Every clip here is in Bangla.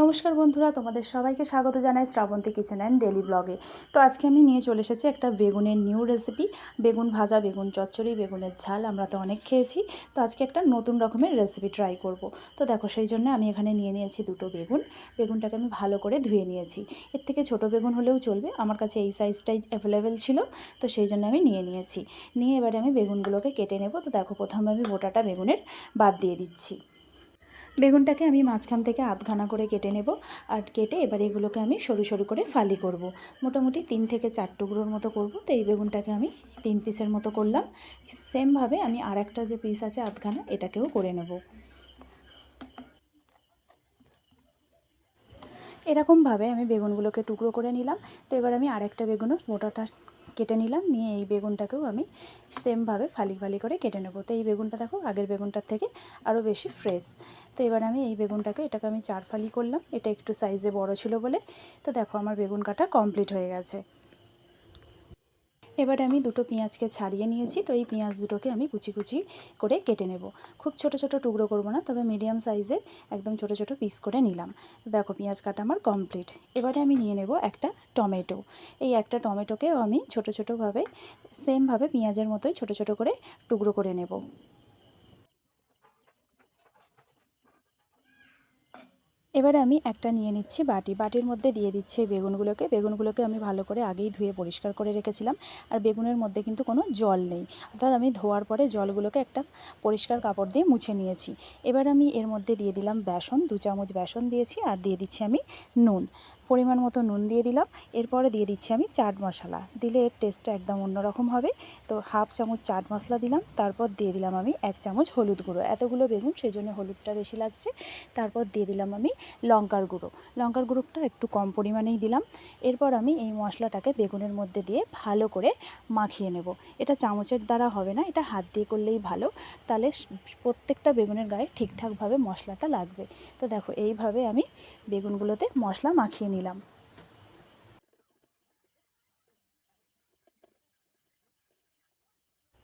নমস্কার বন্ধুরা, তোমাদের সবাইকে স্বাগত জানাই শ্রাবন্তী কিচেন অ্যান্ড ডেলি ব্লগে তো আজকে আমি নিয়ে চলে এসেছি একটা বেগুনের নিউ রেসিপি বেগুন ভাজা, বেগুন চচ্চড়ি, বেগুনের ঝাল, আমরা তো অনেক খেয়েছি। তো আজকে একটা নতুন রকমের রেসিপি ট্রাই করব। তো দেখো, সেই জন্য আমি এখানে নিয়ে নিয়েছি দুটো বেগুন। বেগুনটাকে আমি ভালো করে ধুয়ে নিয়েছি। এর থেকে ছোট বেগুন হলেও চলবে, আমার কাছে এই সাইজটাই অ্যাভেলেবেল ছিল, তো সেই জন্য আমি নিয়ে নিয়েছি। নিয়ে এবারে আমি বেগুনগুলোকে কেটে নেব। তো দেখো, প্রথমে আমি গোটাটা বেগুনের বাদ দিয়ে দিচ্ছি। বেগুনটাকে আমি মাঝখান থেকে আধখানা করে কেটে নেব আর কেটে এবার এগুলোকে আমি সরু সরু করে ফালি করব। মোটামুটি তিন থেকে চার টুকরোর মতো করব। তো এই বেগুনটাকে আমি তিন পিসের মতো করলাম। সেমভাবে আমি আর একটা যে পিস আছে আধখানা, এটাকেও করে নেব। এরকমভাবে আমি বেগুনগুলোকে টুকরো করে নিলাম। তো এবার আমি আরেকটা বেগুনও মোটাটা কেটে নিলাম, নিয়ে এই বেগুনটাকেও আমি সেমভাবে ফালি ফালি করে কেটে নেব। তো এই বেগুনটা দেখো, আগের বেগুনটার থেকে আরও বেশি ফ্রেশ তো এবার আমি এই বেগুনটাকে, এটাকে আমি চার ফালি করলাম। এটা একটু সাইজে বড় ছিল বলে। তো দেখো, আমার বেগুন কাটা কমপ্লিট হয়ে গেছে। এবারে আমি দুটো পেঁয়াজকে ছাড়িয়ে নিয়েছি, তো এই পেঁয়াজ দুটোকে আমি কুচি কুচি করে কেটে নেব। খুব ছোট ছোট টুকরো করব না, তবে মিডিয়াম সাইজের একদম ছোট ছোট পিস করে নিলাম। দেখো, পেঁয়াজ কাটা আমার কমপ্লিট। এবারে আমি নিয়ে নেব একটা টমেটো। এই একটা টমেটোকেও আমি ছোট ছোটোভাবে, সেমভাবে পেঁয়াজের মতোই ছোট ছোট করে টুকরো করে নেব। এবারে আমি একটা নিয়ে নিচ্ছি বাটি। বাটির মধ্যে দিয়ে দিচ্ছি বেগুনগুলোকে। বেগুনগুলোকে আমি ভালো করে আগেই ধুয়ে পরিষ্কার করে রেখেছিলাম। আর বেগুনের মধ্যে কিন্তু কোনো জল নেই। অর্থাৎ আমি ধোয়ার পরে জলগুলোকে একটা পরিষ্কার কাপড় দিয়ে মুছে নিয়েছি। এবার আমি এর মধ্যে দিয়ে দিলাম বেসন। দু চামচ বেসন দিয়েছি আর দিয়ে দিচ্ছি আমি নুন। পরিমাণ মতো নুন দিয়ে দিলাম। এরপরে দিয়ে দিচ্ছি আমি চাট মশলা। দিলে এর টেস্টটা একদম অন্যরকম হবে। তো হাফ চামচ চাট মশলা দিলাম। তারপর দিয়ে দিলাম আমি এক চামচ হলুদ গুঁড়ো। এতগুলো বেগুন সেই জন্য হলুদটা বেশি লাগছে। তারপর দিয়ে দিলাম আমি লঙ্কার গুঁড়ো। লঙ্কার গুঁড়োটা একটু কম পরিমাণেই দিলাম। এরপর আমি এই মশলাটাকে বেগুনের মধ্যে দিয়ে ভালো করে মাখিয়ে নেব। এটা চামচের দ্বারা হবে না, এটা হাত দিয়ে করলেই ভালো। তাহলে প্রত্যেকটা বেগুনের গায়ে ঠিকঠাকভাবে মশলাটা লাগবে। তো দেখো, এইভাবে আমি বেগুনগুলোতে মশলা মাখিয়ে নিলাম।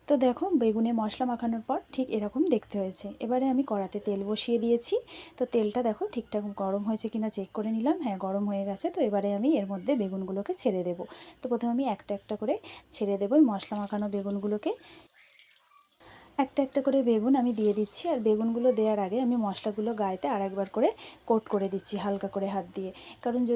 তো দেখো, বেগুনে মশলা মাখানোর পর ঠিক এরকম দেখতে হয়েছে। এবারে আমি কড়াতে তেল বসিয়ে দিয়েছি। তো তেলটা দেখো ঠিকঠাক গরম হয়েছে কিনা চেক করে নিলাম। হ্যাঁ গরম হয়ে গেছে। তো এবারে আমি এর মধ্যে বেগুনগুলোকে ছেড়ে দেব। তো প্রথমে আমি একটা একটা করে ছেড়ে দেবো মশলা মাখানো বেগুনগুলোকে। একটা একটা করে বেগুন আমি দিয়ে দিচ্ছি। আর বেগুনগুলো দেওয়ার আগে আমি মশলাগুলো গায়েতে আর একবার করে কোট করে দিচ্ছি হালকা করে হাত দিয়ে। কারণ যে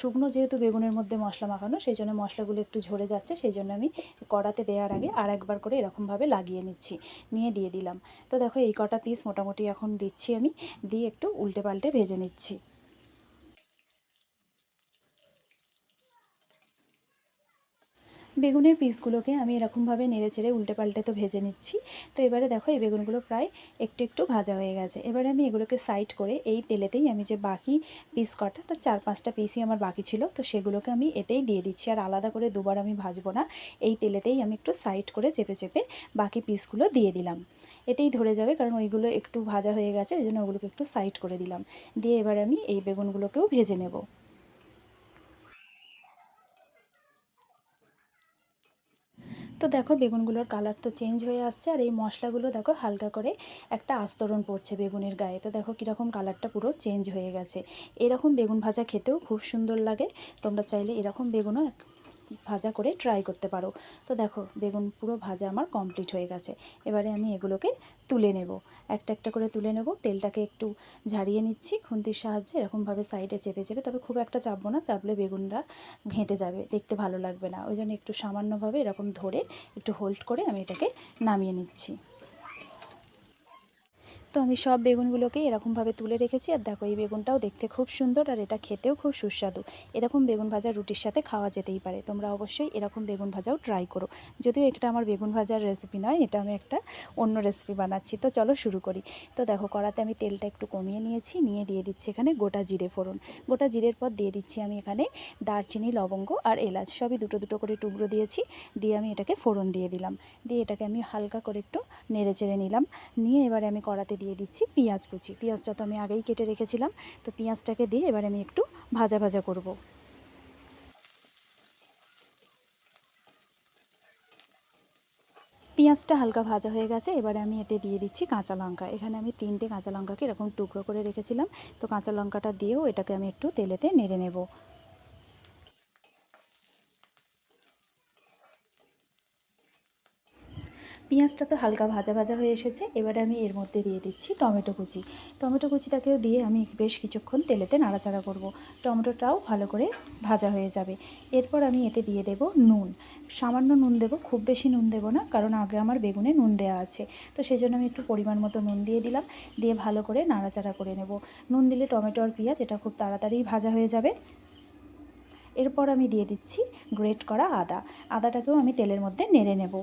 শুকনো যেহেতু বেগুনের মধ্যে মশলা মাখানো, সেই জন্য মশলাগুলো একটু ঝরে যাচ্ছে, সেই জন্য আমি কড়াতে দেওয়ার আগে আর একবার করে এরকমভাবে লাগিয়ে নিচ্ছি, নিয়ে দিয়ে দিলাম। তো দেখো এই কটা পিস মোটামুটি এখন দিচ্ছি আমি, দিয়ে একটু উল্টে পাল্টে ভেজে নিচ্ছি। বেগুনের পিসগুলোকে আমি এরকমভাবে নেড়ে চেড়ে উল্টে পাল্টে তো ভেজে নিচ্ছি। তো এবারে দেখো এই বেগুনগুলো প্রায় একটু একটু ভাজা হয়ে গেছে। এবারে আমি এগুলোকে সাইড করে এই তেলেতেই আমি যে বাকি পিস কটা তো চার পাঁচটা পিসই আমার বাকি ছিল, তো সেগুলোকে আমি এতেই দিয়ে দিচ্ছি। আর আলাদা করে দুবার আমি ভাজবো না, এই তেলেতেই আমি একটু সাইড করে চেপে চেপে বাকি পিসগুলো দিয়ে দিলাম। এতেই ধরে যাবে, কারণ ওইগুলো একটু ভাজা হয়ে গেছে, ওই জন্য ওগুলোকে একটু সাইড করে দিলাম। দিয়ে এবার আমি এই বেগুনগুলোকেও ভেজে নেব। তো দেখো বেগুনগুলোর কালার তো চেঞ্জ হয়ে আসছে আর এই মশলাগুলো দেখো হালকা করে একটা আস্তরণ পড়ছে বেগুনের গায়ে। তো দেখো কীরকম কালারটা পুরো চেঞ্জ হয়ে গেছে। এরকম বেগুন ভাজা খেতেও খুব সুন্দর লাগে। তোমরা চাইলে এরকম বেগুনও ভাজা করে ট্রাই করতে পারো। তো দেখো, বেগুন পুরো ভাজা আমার কমপ্লিট হয়ে গেছে। এবারে আমি এগুলোকে তুলে নেব। একটা একটা করে তুলে নেব। তেলটাকে একটু ঝাড়িয়ে নিচ্ছি। খুন্তির সাহায্যে এরকমভাবে সাইডে চেপে চেপে, তবে খুব একটা চাপবো না। চাপলে বেগুনটা ঘেঁটে যাবে, দেখতে ভালো লাগবে না। ওই জন্য একটু সামান্যভাবে এরকম ধরে একটু হোল্ড করে আমি এটাকে নামিয়ে নিচ্ছি। তো আমি সব বেগুনগুলোকে এরকমভাবে তুলে রেখেছি আর দেখো এই বেগুনটাও দেখতে খুব সুন্দর আর এটা খেতেও খুব সুস্বাদু। এরকম বেগুন ভাজা রুটির সাথে খাওয়া যেতেই পারে। তোমরা অবশ্যই এরকম বেগুন ভাজাও ট্রাই করো। যদিও এটা আমার বেগুন ভাজার রেসিপি নয়, এটা আমি একটা অন্য রেসিপি বানাচ্ছি। তো চলো শুরু করি। তো দেখো কড়াতে আমি তেলটা একটু কমিয়ে নিয়েছি, নিয়ে দিয়ে দিচ্ছি এখানে গোটা জিরে ফোড়ন। গোটা জিরের পর দিয়ে দিচ্ছি আমি এখানে দারচিনি, লবঙ্গ আর এলাচ। সবই দুটো দুটো করে টুকরো দিয়েছি, দিয়ে আমি এটাকে ফোড়ন দিয়ে দিলাম। দিয়ে এটাকে আমি হালকা করে একটু নেড়ে চেড়ে নিলাম। নিয়ে এবারে আমি কড়াতে দিয়ে দিচ্ছি পেঁয়াজ কুচি। পেঁয়াজটা তো আমি আগেই কেটে রেখেছিলাম। তো পেঁয়াজটাকে দিয়ে এবার আমি একটু ভাজা ভাজা করব। পেঁয়াজটা হালকা ভাজা হয়ে গেছে, এবারে আমি এতে দিয়ে দিচ্ছি কাঁচা লঙ্কা। এখানে আমি তিনটে কাঁচা লঙ্কাকে এরকম টুকরো করে রেখেছিলাম। তো কাঁচা লঙ্কাটা দিয়েও এটাকে আমি একটু তেলেতে নেড়ে নেব। পেঁয়াজটা তো হালকা ভাজা ভাজা হয়ে এসেছে। এবারে আমি এর মধ্যে দিয়ে দিচ্ছি টমেটো কুচি। টমেটো কুচিটাকেও দিয়ে আমি বেশ কিছুক্ষণ তেলেতে নাড়াচাড়া করব। টমেটোটাও ভালো করে ভাজা হয়ে যাবে। এরপর আমি এতে দিয়ে দেব নুন। সামান্য নুন দেব, খুব বেশি নুন দেব না, কারণ আগে আমার বেগুনে নুন দেওয়া আছে। তো সেই জন্য আমি একটু পরিমাণ মতো নুন দিয়ে দিলাম। দিয়ে ভালো করে নাড়াচাড়া করে নেব। নুন দিলে টমেটো আর পেঁয়াজ, এটা খুব তাড়াতাড়ি ভাজা হয়ে যাবে। এরপর আমি দিয়ে দিচ্ছি গ্রেট করা আদা। আদাটাকেও আমি তেলের মধ্যে নেড়ে নেব।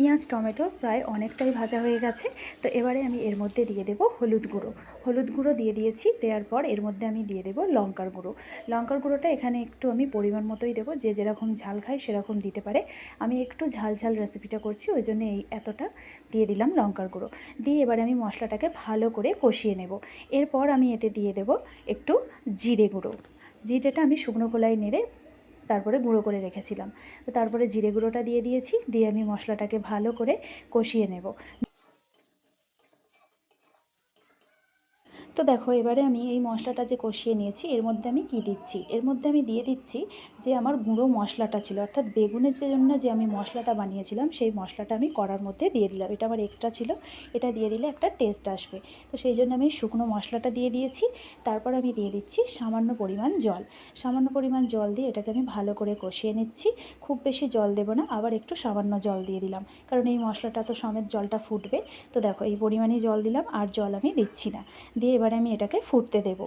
পেঁয়াজ, টমেটো প্রায় অনেকটাই ভাজা হয়ে গেছে। তো এবারে আমি এর মধ্যে দিয়ে দেব হলুদ গুঁড়ো। হলুদ গুঁড়ো দিয়ে দিয়েছি, দেওয়ার পর এর মধ্যে আমি দিয়ে দেব লঙ্কার গুঁড়ো। লঙ্কার গুঁড়োটা এখানে একটু আমি পরিমাণ মতোই দেবো, যে যেরকম ঝাল খায় সেরকম দিতে পারে। আমি একটু ঝাল ঝাল রেসিপিটা করছি, ওই জন্য এই এতটা দিয়ে দিলাম লঙ্কার গুঁড়ো। দিয়ে এবারে আমি মশলাটাকে ভালো করে কষিয়ে নেব। এরপর আমি এতে দিয়ে দেব একটু জিরে গুঁড়ো। জিরেটা আমি শুকনো গোলায় নেড়ে তারপরে গুঁড়ো করে রেখেছিলাম। তো তারপরে জিরে গুঁড়োটা দিয়ে দিয়েছি, দিয়ে আমি মশলাটাকে ভালো করে কষিয়ে নেব। তো দেখো, এবারে আমি এই মশলাটা যে কষিয়ে নিয়েছি, এর মধ্যে আমি কি দিচ্ছি? এর মধ্যে আমি দিয়ে দিচ্ছি যে আমার গুঁড়ো মশলাটা ছিল, অর্থাৎ বেগুনের জন্য যে আমি মশলাটা বানিয়েছিলাম, সেই মশলাটা আমি কড়ার মধ্যে দিয়ে দিলাম। এটা আমার এক্সট্রা ছিল, এটা দিয়ে দিলে একটা টেস্ট আসবে। তো সেই জন্য আমি শুকনো মশলাটা দিয়ে দিয়েছি, তারপর আমি দিয়ে দিচ্ছি সামান্য পরিমাণ জল। সামান্য পরিমাণ জল দিয়ে এটাকে আমি ভালো করে কষিয়ে নিচ্ছি। খুব বেশি জল দেবো না, আবার একটু সামান্য জল দিয়ে দিলাম। কারণ এই মশলাটা তো সমেত জলটা ফুটবে। তো দেখো, এই পরিমাণেই জল দিলাম, আর জল আমি দিচ্ছি না। দিয়ে এবারে আমি এটাকে ফুটতে দেবো।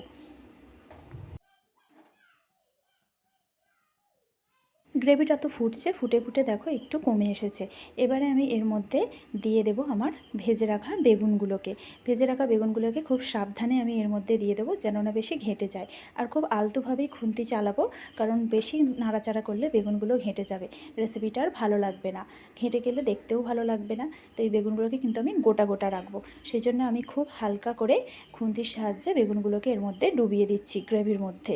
গ্রেভিটা তো ফুটছে, ফুটে ফুটে দেখো একটু কমে এসেছে। এবারে আমি এর মধ্যে দিয়ে দেব আমার ভেজে রাখা বেগুনগুলোকে। ভেজে রাখা বেগুনগুলোকে খুব সাবধানে আমি এর মধ্যে দিয়ে দেবো যেন না বেশি ঘেঁটে যায়। আর খুব আলতোভাবেই খুন্তি চালাবো, কারণ বেশি নাড়াচাড়া করলে বেগুনগুলো ঘেঁটে যাবে। রেসিপিটা আর ভালো লাগবে না। ঘেঁটে গেলে দেখতেও ভালো লাগবে না। তো এই বেগুনগুলোকে কিন্তু আমি গোটা গোটা রাখব। সেই জন্য আমি খুব হালকা করে খুন্তির সাহায্যে বেগুনগুলোকে এর মধ্যে ডুবিয়ে দিচ্ছি গ্রেভির মধ্যে।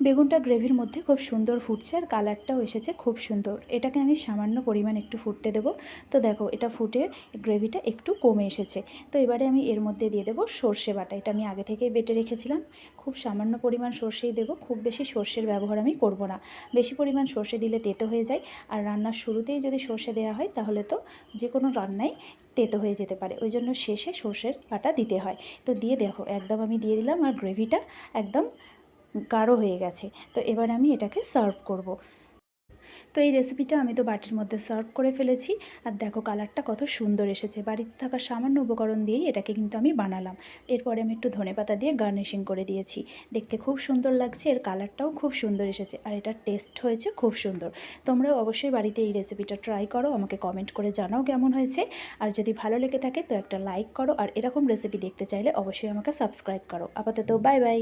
বেগুনটা গ্রেভির মধ্যে খুব সুন্দর ফুটছে আর কালারটাও এসেছে খুব সুন্দর। এটাকে আমি সামান্য পরিমাণ একটু ফুটতে দেবো। তো দেখো, এটা ফুটে গ্রেভিটা একটু কমে এসেছে। তো এবারে আমি এর মধ্যে দিয়ে দেবো সর্ষে বাটা। এটা আমি আগে থেকেই বেটে রেখেছিলাম। খুব সামান্য পরিমাণ সর্ষেই দেবো। খুব বেশি সর্ষের ব্যবহার আমি করব না। বেশি পরিমাণ সর্ষে দিলে তেতো হয়ে যায়। আর রান্নার শুরুতেই যদি সর্ষে দেওয়া হয়, তাহলে তো যে কোনো রান্নায় তেতো হয়ে যেতে পারে। ওই জন্য শেষে সর্ষের বাটা দিতে হয়। তো দিয়ে দেখো, একদম আমি দিয়ে দিলাম আর গ্রেভিটা একদম গাঢ় হয়ে গেছে। তো এবার আমি এটাকে সার্ভ করব। তো এই রেসিপিটা আমি তো বাটির মধ্যে সার্ভ করে ফেলেছি। আর দেখো কালারটা কত সুন্দর এসেছে। বাড়িতে থাকা সামান্য উপকরণ দিয়েই এটাকে কিন্তু আমি বানালাম। এরপরে আমি একটু ধনেপাতা দিয়ে গার্নিশিং করে দিয়েছি। দেখতে খুব সুন্দর লাগছে, এর কালারটাও খুব সুন্দর এসেছে। আর এটা টেস্ট হয়েছে খুব সুন্দর। তোমরাও অবশ্যই বাড়িতে এই রেসিপিটা ট্রাই করো, আমাকে কমেন্ট করে জানাও কেমন হয়েছে। আর যদি ভালো লেগে থাকে তো একটা লাইক করো। আর এরকম রেসিপি দেখতে চাইলে অবশ্যই আমাকে সাবস্ক্রাইব করো। আপাতত বাই বাই